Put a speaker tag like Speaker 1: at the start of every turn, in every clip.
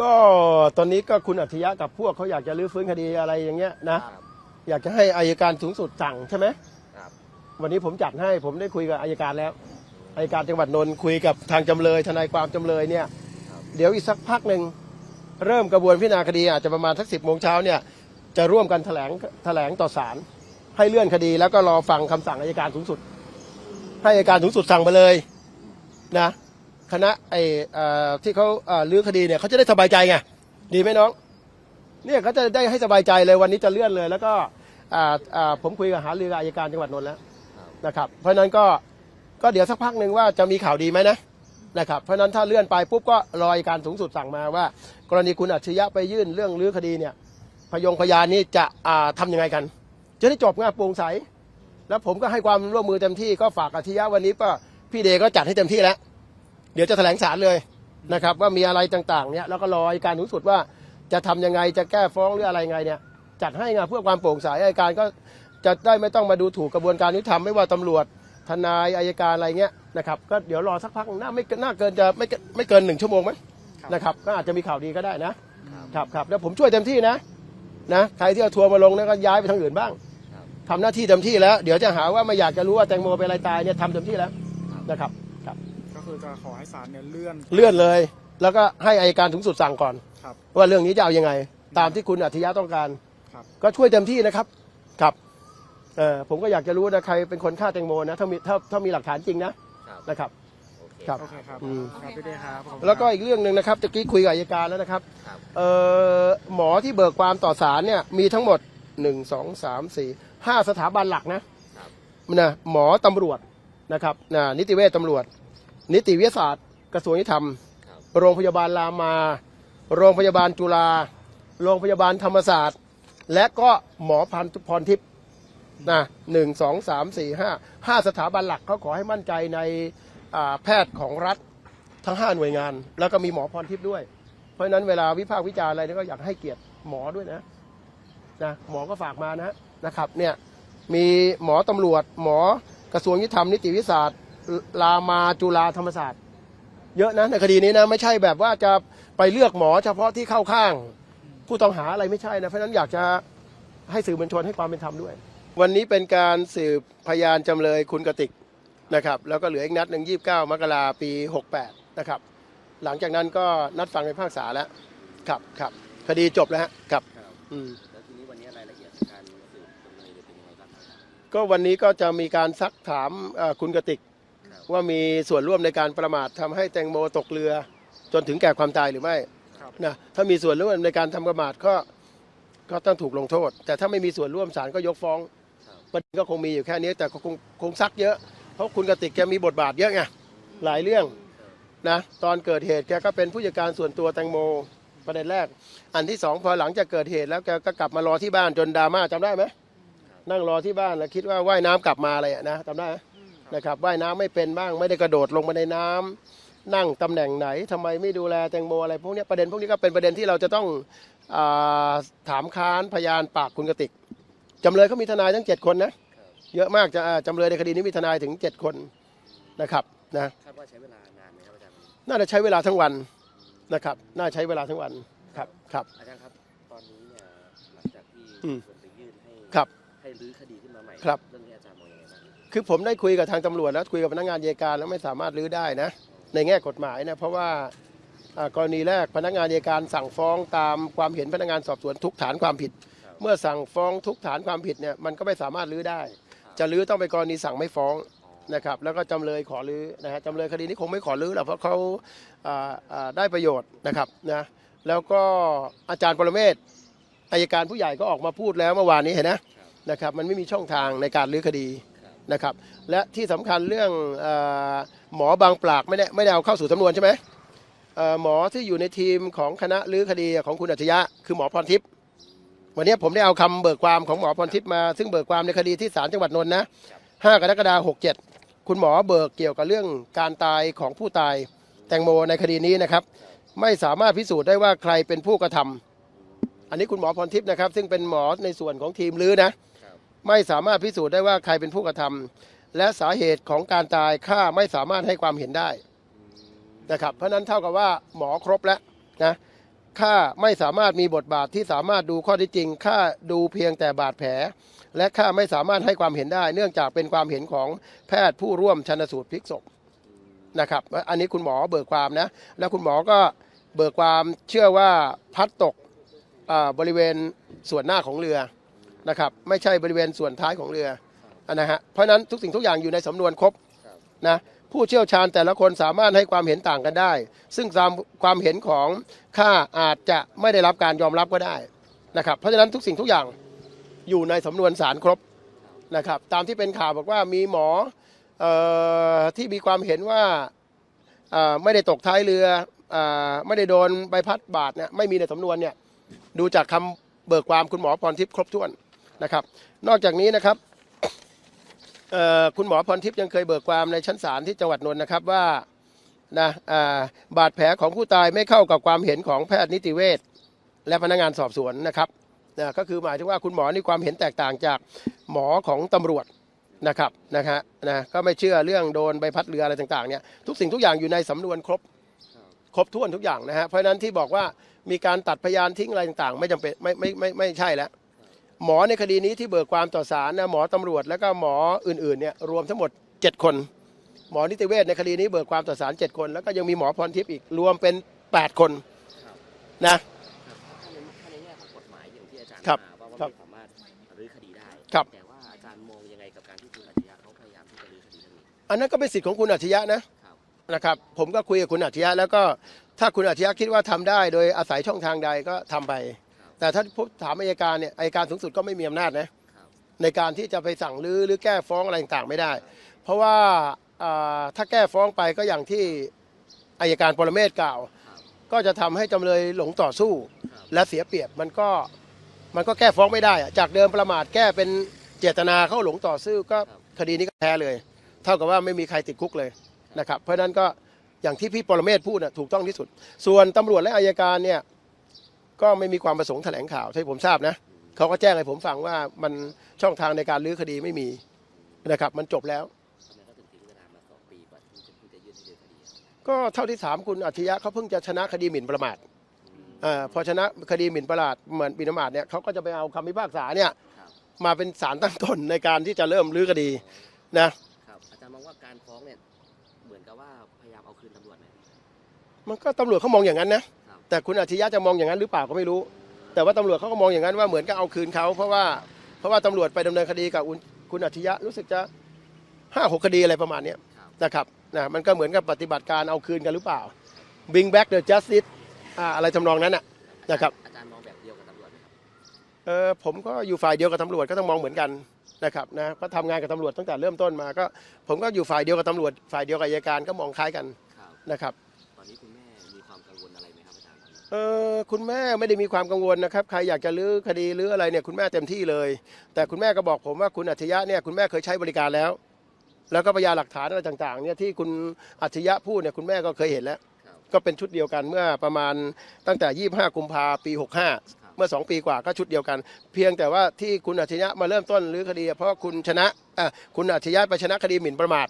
Speaker 1: ก็ตอนนี้ก็คุณอัจฉริยะกับพวกเขาอยากจะรื้อฟื้นคดีอะไรอย่างเงี้ยนะ
Speaker 2: ครับ
Speaker 1: อยากจะให้อายการสูงสุดสั่งใช่ไหม
Speaker 2: ครับ
Speaker 1: วันนี้ผมจัดให้ผมได้คุยกับอายการแล้วอายการจังหวัดนนท์คุยกับทางจำเลยทนายความจำเลยเนี่ย
Speaker 2: ครับ
Speaker 1: เดี๋ยวอีกสักพักหนึ่งเริ่มกระบวนพิจารณาคดีอาจจะประมาณสักสิบโมงเช้าเนี่ยจะร่วมกันแถลงแถลงต่อศาลให้เลื่อนคดีแล้วก็รอฟังคำสั่งอายการสูงสุด ให้อายการสูงสุดสั่งมาเลยนะ คณะไอ้เอ่อที่เขาเอ่อลื้อคดีเนี่ยเขาจะได้สบายใจไงดีไหมน้องเนี่ยเขาจะได้ให้สบายใจเลยวันนี้จะเลื่อนเลย แล้วก็ผมคุยกับหารืออายการจังหวัดนนท์แล้วนะครับเพราะฉะนั้นก็ก็เดี๋ยวสักพักหนึ่งว่าจะมีข่าวดีไหมนะนะครับเพราะฉะนั้นถ้าเลื่อนไปปุ๊บก็รออัยการสูงสุดสั่งมาว่า กรณีคุณอัจฉริยะไปยื่นเรื่องลื้อคดีเนี่ยพยงพยานนี้จะอ่าทำยังไงกัน จะได้จบงานโปร่งใส แล้วผมก็ให้ความร่วมมือเต็มที่ก็ฝากอัจฉริยะวันนี้ก็พี่เดก็จัดให้เต็มที่แล้ว เดี๋ยวจะแถลงสารเลยนะครับ ว่ามีอะไรต่างๆเนี่ยแล้วก็รออัยการสูงสุดว่าจะทำยังไงจะแก้ฟ้องหรืออะไรไงเนี่ยจัดให้ไงเพื่อความโปร่งใสอัยการก็จะได้ไม่ต้องมาดูถูกกระบวนการยุติธรรมไม่ว่าตำรวจทนายอายการอะไรเงี้ยนะครับก็เดี๋ยวรอสักพักน่าไม่น่าเกินจะไม่เกินไม่เกินหนึ่งชั่วโมงมั้งนะครับก็อาจจะมีข่าวดีก็ได้นะครับครับแล้วผมช่วยเต็มที่นะนะใครที่เอาทัวร์มาลงเนยก็ย้ายไปทางอื่นบ้าง
Speaker 2: ครับ
Speaker 1: ทำหน้าที่เต็มที่แล้ว เดี๋ยวจะหาว่าไม่อยากจะรู้ว่าแตงโมเป็นอะไรตายเนี่ยทำเต็มที่แล้วนะครับ ครับ
Speaker 3: ก็คือจะขอให้ศาลเนี่ยเลื่อน
Speaker 1: เลื่อนเลย แล้วก็ให้อายการสูงสุดสั่งก่อน
Speaker 3: ครับ
Speaker 1: ว่าเรื่องนี้จะเอายังไง ตามที่คุณอัธยะต้องการ
Speaker 3: ครับ
Speaker 1: ก็ช่วยเต็มที่นะครับ ครับเออผมก็อยากจะรู้นะใครเป็นคนฆ่าแตงโมนะถ้ามีถ้าถ้ามีหลักฐานจริงนะครับนะครับ
Speaker 2: โอเค
Speaker 1: ครับ
Speaker 3: โอเคครับ
Speaker 1: อืม
Speaker 3: ครับพี่เดชครับขอบคุณ
Speaker 1: แล้วก็
Speaker 3: ครับ
Speaker 1: อีกเรื่องหนึ่งนะครับตะกี้คุยกับอายการแล้วนะครับ
Speaker 2: ครับ
Speaker 1: เอ่อหมอที่เบิกความต่อศาลเนี่ยมีทั้งหมดหนึ่งสองสามสี่ห้าสถาบันหลักนะ
Speaker 2: ครับ
Speaker 1: นะหมอตำรวจนะครับนะนิติเวชตำรวจ นิติวิทยาศาสตร์ กระทรวงยุติธรรม
Speaker 2: ครับ
Speaker 1: โรงพยาบาลรามา โรงพยาบาลจุฬาโรงพยาบาลธรรมศาสตร์ และก็หมอพันธุ์พรทิพย์นะหนึ่งสองสามสี่ห้าห้าสถาบันหลักเขาขอให้มั่นใจในอ่าแพทย์ของรัฐทั้งห้าหน่วยงาน แล้วก็มีหมอพรทิพย์ด้วย เพราะฉะนั้นเวลาวิพากษ์วิจารณ์อะไรเนี่ยก็อยากให้เกียรติหมอด้วยนะนะหมอก็ฝากมานะนะครับเนี่ยมีหมอตำรวจ หมอกระทรวงยุติธรรมนิติวิทยาศาสตร์ รามาจุฬาธรรมศาสตร์ เยอะนะในคดีนี้นะไม่ใช่แบบว่าจะไปเลือกหมอเฉพาะที่เข้าข้าง ผู้ต้องหาอะไรไม่ใช่นะเพราะฉะนั้นอยากจะให้สื่อมวลชนให้ความเป็นธรรมด้วย วันนี้เป็นการสืบพยานจำเลยคุณกติกนะครับแล้วก็เหลืออีกนัดหนึ่งยี่บเก้ามกราปีหกแปดนะครับ หลังจากนั้นก็นัดฟังในภาคษาแล้วครับครับคดีจบแล้วฮะครับ
Speaker 2: ครับ
Speaker 1: อืม
Speaker 2: แล้วทีนี้วันนี้รายละเอียดการสืบจำเลยเป็นยังไงบ้างครับ
Speaker 1: ก็วันนี้ก็จะมีการซักถามเอ่อคุณกติก
Speaker 2: ครับ
Speaker 1: ว่ามีส่วนร่วมในการประมาททำให้แตงโมตกเรือ จนถึงแก่ความตายหรือไม่
Speaker 3: ครับ
Speaker 1: นะถ้ามีส่วนร่วมในการทำประมาทก็ก็ต้องถูกลงโทษ แต่ถ้าไม่มีส่วนร่วมศาลก็ยกฟ้อง
Speaker 2: ครับ
Speaker 1: ประเด็นก็คงมีอยู่แค่นี้แต่ก็คงคงซักเยอะ เพราะคุณกติกแกมีบทบาทเยอะไงหลายเรื่องนะตอนเกิดเหตุแกก็เป็นผู้จัดการส่วนตัวแตงโมประเด็นแรก อันที่สองพอหลังจากเกิดเหตุแล้วแกก็กลับมารอที่บ้านจนดราม่าจำได้ไหมนั่งรอที่บ้านแล้วคิดว่าว่ายน้ำกลับมาอะไรอะนะจำได้ไหม นะครับว่ายน้ำไม่เป็นบ้างไม่ได้กระโดดลงมาในน้ำนั่งตำแหน่งไหนทำไมไม่ดูแลแตงโมอะไรพวกเนี้ยประเด็นพวกนี้ก็เป็นประเด็นที่เราจะต้องอาถามค้านพยานปากคุณกติกจำเลยเขามีทนายทั้งเจ็ดคนนะเยอะมากจะอ่าจำเลยในคดีนี้มีทนายถึงเจ็ดคนนะครับนะ
Speaker 2: คาดว่าใช้เวลานานไหมครับอาจารย์
Speaker 1: น่าจะใช้เวลาทั้งวันนะครับ น่าใช้เวลาทั้งวันครับครับ
Speaker 2: อาจารย์ครับตอนนี้เนี่ยหลังจากที่
Speaker 1: อืม
Speaker 2: ส่วนไปยื่นให้
Speaker 1: ครับ
Speaker 2: ให้รื้อคดีขึ้นมาใหม่
Speaker 1: ครับ
Speaker 2: เรื่องนี้อาจารย์มองยังไงบ้าง
Speaker 1: คือผมได้คุยกับทางตำรวจแล้วคุยกับพนักงานอัยการแล้วไม่สามารถรื้อได้นะในแง่กฎหมายนะเพราะว่ากรณีแรกพนักงานอัยการสั่งฟ้องตามความเห็นพนักงานสอบสวนทุกฐานความผิด เมื่อสั่งฟ้องทุกฐานความผิดเนี่ยมันก็ไม่สามารถรื้อได้ จะรื้อต้องเป็นกรณีสั่งไม่ฟ้องนะครับแล้วก็จำเลยขอรื้อนะฮะจำเลยคดีนี้คงไม่ขอรื้อหรอกเพราะเขาาาได้ประโยชน์นะครับนะแล้วก็อาจารย์ปรเมศอายการผู้ใหญ่ก็ออกมาพูดแล้วเมื่อวานนี้เห็นนะนะครับมันไม่มีช่องทางในการรื้อคดี นะครับ และที่สำคัญเรื่องอหมอบางปลากไม่ได้ไม่ได้เอาเข้าสู่สำนวนใช่ไหมหมอที่อยู่ในทีมของคณะรื้อคดีของคุณอัจฉริยะคือหมอพรทิพย์วันนี้ผมได้เอาคำเบิกความของหมอพรทิพย์มา ซึ่งเบิกความในคดีที่ศาลจังหวัดนนท์นะ5กรกฎาคม67คุณหมอเบิกเกี่ยวกับเรื่องการตายของผู้ตายแตงโมในคดีนี้นะครับ ไม่สามารถพิสูจน์ได้ว่าใครเป็นผู้กระทำอันนี้คุณหมอพรทิพย์นะครับ ซึ่งเป็นหมอในส่วนของทีมลื้อนะ ไม่สามารถพิสูจน์ได้ว่าใครเป็นผู้กระทำและสาเหตุของการตายฆ่าไม่สามารถให้ความเห็นได้นะครับ เพราะนั้นเท่ากับว่าหมอครบแล้วนะข้าไม่สามารถมีบทบาทที่สามารถดูข้อที่จริงข้าดูเพียงแต่บาดแผล และข้าไม่สามารถให้ความเห็นได้ เนื่องจากเป็นความเห็นของแพทย์ผู้ร่วมชันสูตรพลิกศพนะครับ อันนี้คุณหมอเบิกความนะ แล้วคุณหมอก็เบิกความเชื่อว่าพัดตกอ่าบริเวณส่วนหน้าของเรือ นะครับไม่ใช่บริเวณส่วนท้ายของเรือนะฮะเพราะฉะนั้นทุกสิ่งทุกอย่างอยู่ในสำนวนครบนะผู้เชี่ยวชาญแต่ละคนสามารถให้ความเห็นต่างกันได้ ซึ่งตามความเห็นของข้าอาจจะไม่ได้รับการยอมรับก็ได้นะครับเพราะฉะนั้นทุกสิ่งทุกอย่างอยู่ในสำนวนสารครบนะครับตามที่เป็นข่าวบอกว่ามีหมอเออที่มีความเห็นว่าอ่อไม่ได้ตกท้ายเรือเออไม่ได้โดนใบพัดบาดเนี่ยไม่มีในสำนวนเนี่ยดูจากคำเบิกความคุณหมอพรทิพย์ครบถ้วน นะครับ นอกจากนี้นะครับคุณหมอพรทิพย์ยังเคยเบิกความในชั้นศาลที่จังหวัดนนท์นะครับว่านะาบาดแผลของผู้ตายไม่เข้ากับความเห็นของแพทย์นิติเวชและพนักงานสอบสวนนะครับนะก็คือหมายถึงว่าคุณหมอนี่ความเห็นแตกต่างจากหมอของตำรวจนะครับนะฮะนะก็ไม่เชื่อเรื่องโดนใบพัดเรืออะไรต่างๆเนี่ยทุกสิ่งทุกอย่างอยู่ในสำนวนครบครบถ้วนทุกอย่างนะฮะเพราะฉะนั้นที่บอกว่ามีการตัดพยานทิ้งอะไรต่างๆ ไม่จำเป็นไม่ไม่ไม่ไม่ใช่แล้ว หมอในคดีนี้ที่เบิกความต่อศาลนะหมอตำรวจ แล้วก็หมออื่นๆเนี่ยรวมทั้งหมด 7 คน หมอนิติเวชในคดีนี้เบิกความต่อศาลเจ็ดคน แล้วก็ยังมีหมอพรทิพย์อีกรวมเป็น 8 คนนะ
Speaker 2: ถ้าในถ้าในแง่ของกฎหมายอย่างที่อาจารย์
Speaker 1: ครับ
Speaker 2: ว่าว่า
Speaker 1: ครับ
Speaker 2: ไม่สามารถรื้อคดีได้
Speaker 1: ครับ
Speaker 2: แต่ว่าอาจารย์มองยังไงกับการที่คุณอัจฉริยะเขาพยายามที่จะรื้อคดีเรื่องนี้
Speaker 1: อันนั้นก็เป็นสิทธิ์ของคุณอัจฉริยะนะครับนะครับผมก็คุยกับคุณอัจฉริยะแล้วก็ถ้าคุณอัจฉริยะคิดว่าทำได้ โดยอาศัยช่องทางใดก็ทำไป แต่ถ้าพูดถามอายการเนี่ยอายการสูงสุดก็ไม่มีอำนาจนะในการที่จะไปสั่งรื้อหรือแก้ฟ้องอะไรต่างๆไม่ได้ เพราะว่าถ้าแก้ฟ้องไปก็อย่างที่อายการปรเมศกล่าว ก็จะทำให้จำเลยหลงต่อสู้ และเสียเปรียบมันก็มันก็แก้ฟ้องไม่ได้อะจากเดิมประมาทแก้เป็นเจตนาเข้าหลงต่อสู้ก็คดีนี้ก็แพ้เลย เท่ากับว่าไม่มีใครติดคุกเลยนะครับเพราะฉะนั้นก็อย่างที่พี่ปรเมศพูดนะถูกต้องที่สุด ส่วนตำรวจและอายการเนี่ย ก็ไม่มีความประสงค์แถลงข่าวที่ผมทราบนะเขาก็แจ้งให้ผมฟังว่ามันช่องทางในการลื้อคดีไม่มีนะครับ มันจบแล้ว
Speaker 2: ทำไมเขาถึงทิ้งเวลามาสองปีกว่าที่จะเพิ่งจะยื่นให้รื้อคดีอะ
Speaker 1: ก็เท่าที่ถามคุณอัจฉริยะเขาเพิ่งจะชนะคดีหมิ่นประมาทอาพอชนะคดีหมิ่นประมาทเหมือนหมิ่นประมาทเนี่ยเขาก็จะไปเอาคำพิพากษาเนี่ย
Speaker 2: ครับ
Speaker 1: มาเป็นสารตั้งต้นในการที่จะเริ่มรื้อคดีนะ
Speaker 2: ครับอาจารย์มองว่าการฟ้องเนี่ยเหมือนกับว่าพยายามเอาคืนตำรวจไหม
Speaker 1: มันก็ตำรวจเขามองอย่างนั้นนะครับ แต่คุณอัจฉริยะจะมองอย่างนั้นหรือเปล่าก็ไม่รู้ แต่ว่าตำรวจเขาก็มองอย่างนั้นว่าเหมือนกับเอาคืนเขาเพราะว่าเพราะว่าตำรวจไปดำเนินคดีกับคุณคุณอัจฉริยะรู้สึกจะห้าหกคดีอะไรประมาณเนี้ย
Speaker 2: ครับ
Speaker 1: นะครับนะมันก็เหมือนกับปฏิบัติการเอาคืนกันหรือเปล่า bring back the justice อ่าอะไรทำนองนั้นน่ะนะครับ
Speaker 2: อาจารย์มองแบบเดียวกับตำรวจไหมครับ
Speaker 1: เออผมก็อยู่ฝ่ายเดียวกับตำรวจก็ต้องมองเหมือนกันนะครับนะก็ทำงานกับตำรวจตั้งแต่เริ่มต้นมาก็ ผมก็อยู่ฝ่ายเดียวกับตำรวจฝ่ายเดียวกับอัยการก็มองคล้ายกัน
Speaker 2: ครับ
Speaker 1: นะครับ
Speaker 2: ตอนนี้คุณ
Speaker 1: เออคุณแม่ไม่ได้มีความกังวลนะครับใครอยากจะลื้อคดีลื้ออะไรเนี่ยคุณแม่เต็มที่เลย แต่คุณแม่ก็บอกผมว่าคุณอัจฉริยะเนี่ยคุณแม่เคยใช้บริการแล้ว แล้วก็พยานหลักฐานอะไรต่างๆเนี่ยที่คุณอัจฉริยะพูดเนี่ยคุณแม่ก็เคยเห็นแล้ว ก็เป็นชุดเดียวกันเมื่อประมาณตั้งแต่ 25 กุมภาปี 65 เมื่อ 2 ปีกว่าก็ชุดเดียวกัน เพียงแต่ว่าที่คุณอัจฉริยะมาเริ่มต้นรื้อคดี เพราะว่าคุณชนะอะคุณอัจฉริยะไปชนะคดีหมิ่นประมาท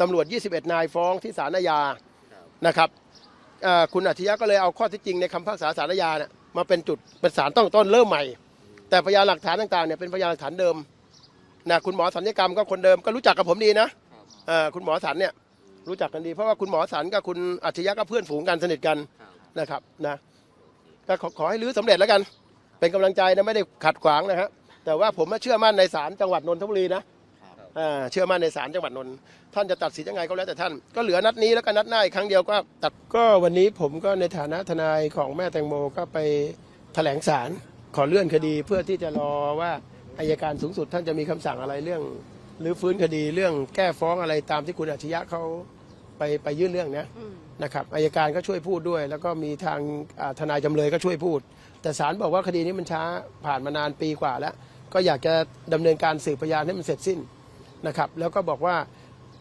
Speaker 1: ตำรวจ 21 นายฟ้องที่ศาลอาญานะครับอ่า คุณอัจฉริยะก็เลยเอาข้อที่จริงในคำพิพากษาศาลอาเนี่ยมาเป็นจุดเป็นสารตั้งต้นเริ่มใหม่ แต่พยานหลักฐานต่างๆเนี่ยเป็นพยานหลักฐานเดิมนะคุณหมอสัญญกรรมก็คนเดิมก็รู้จักกับผมดีนะ
Speaker 2: คุ
Speaker 1: ณหมอสันเนี่ยรู้จักกันดี เพราะว่าคุณหมอสันกับคุณอัจฉริยะก็เพื่อนฝูงกันสนิทกันนะครับนะก็ขอให้รื้อสำเร็จแล้วกัน เป็นกำลังใจนะไม่ได้ขัดขวางนะครับแต่ว่าผมเชื่อมั่นในศาลจังหวัดนนทบุรีนะ เชื่อมั่นในศาลจังหวัดนนท์ท่านจะตัดสินยังไงก็แล้วแต่ท่าน ก็เหลือนัดนี้แล้วก็นัดหน้าอีกครั้งเดียวก็ตัดก็วันนี้ผมก็ในฐานะทนายของแม่แตงโมก็ไปแถลงศาลขอเลื่อนคดีเพื่อที่จะรอว่าอายการสูงสุดท่านจะมีคำสั่งอะไรเรื่องหรือฟื้นคดีเรื่องแก้ฟ้องอะไรตามที่คุณอัจฉริยะเขาไปไปยื่นเรื่องนะนะครับอายการก็ช่วยพูดด้วย แล้วก็มีทางอ่าทนายจำเลยก็ช่วยพูด แต่ศาลบอกว่าคดีนี้มันช้าผ่านมานานปีกว่าแล้ว ก็อยากจะดำเนินการสืบพยานให้มันเสร็จสิ้น นะครับแล้วก็บอกว่า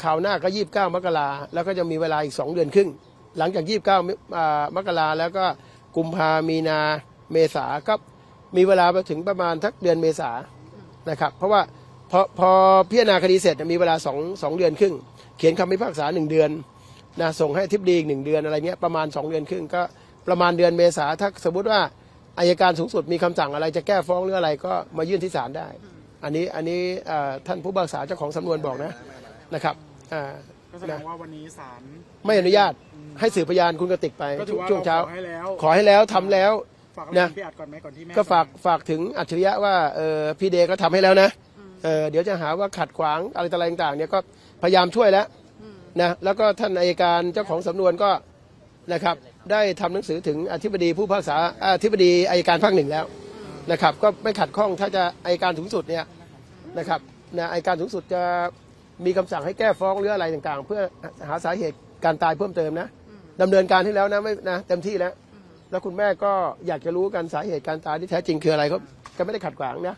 Speaker 1: ข่าวหน้าก็ 29 มกราแล้วก็จะมีเวลาอีก 2 เดือนครึ่ง หลังจาก 29มิอ่ามกราแล้วก็กุมภามีนาเมษาก็มีเวลาไปถึงประมาณทักเดือนเมษานะครับเพราะว่าพอพอพิจารณาคดีเสร็จมีเวลาสองสองเดือนครึ่ง เขียนคำพิพากษาหนึ่งเดือนนะส่งให้ทิบดีอีกหนึ่งเดือนอะไรเงี้ยประมาณ 2 เดือนครึ่งก็ประมาณเดือนเมษาถ้าสมมติว่าอายการสูงสุดมีคำสั่งอะไรจะแก้ฟ้องหรืออะไรก็มายื่นที่ศาลได้ อันนี้อันนี้เอ่อท่านผู้บังคับษาเจ้าของสำนวนบอกนะนะครับอ่า
Speaker 3: ก็แสดงว่าวันนี้ศาล
Speaker 1: ไม่อนุญาตให้สื่อพยานคุณกติกไป
Speaker 3: ก็ถือว่า
Speaker 1: ช่วงเช้า
Speaker 3: เราขอให้แล้ว
Speaker 1: ขอให้แล้วทำแล้ว
Speaker 3: ฝาก
Speaker 1: นะ
Speaker 3: พี่อัดก่อนไหมก่อนที่แม่
Speaker 1: ก็ฝาก
Speaker 3: จะ
Speaker 1: ฝากถึงอัจฉริยะว่าเออพี่เดก็ทำให้แล้วนะเออเดี๋ยวจะหาว่าขัดขวางอะไรต่ออะไรต่างๆเนี่ยก็พยายามช่วยแล้วนะแล้วก็ท่านอายการเจ้าของสำนวนก็นะครับได้ทำหนังสือถึงอธิบดีผู้พิพากษาอธิบดีอายการภาคหนึ่งแล้ว นะครับ ก็ไม่ขัดข้องถ้าจะอายการสูงสุดเนี่ยนะครับนะอายการสูงสุดจะมีคำสั่งให้แก้ฟ้องหรืออะไรต่างๆ เพื่อหาสาเหตุการตายเพิ่มเติมนะดำเนินการให้แล้วนะไม่นะเต็มที่แล้ว แล้วคุณแม่ก็อยากจะรู้กันสาเหตุการตายที่แท้จริงคืออะไรก็ก็ไม่ได้ขัดขวางนะ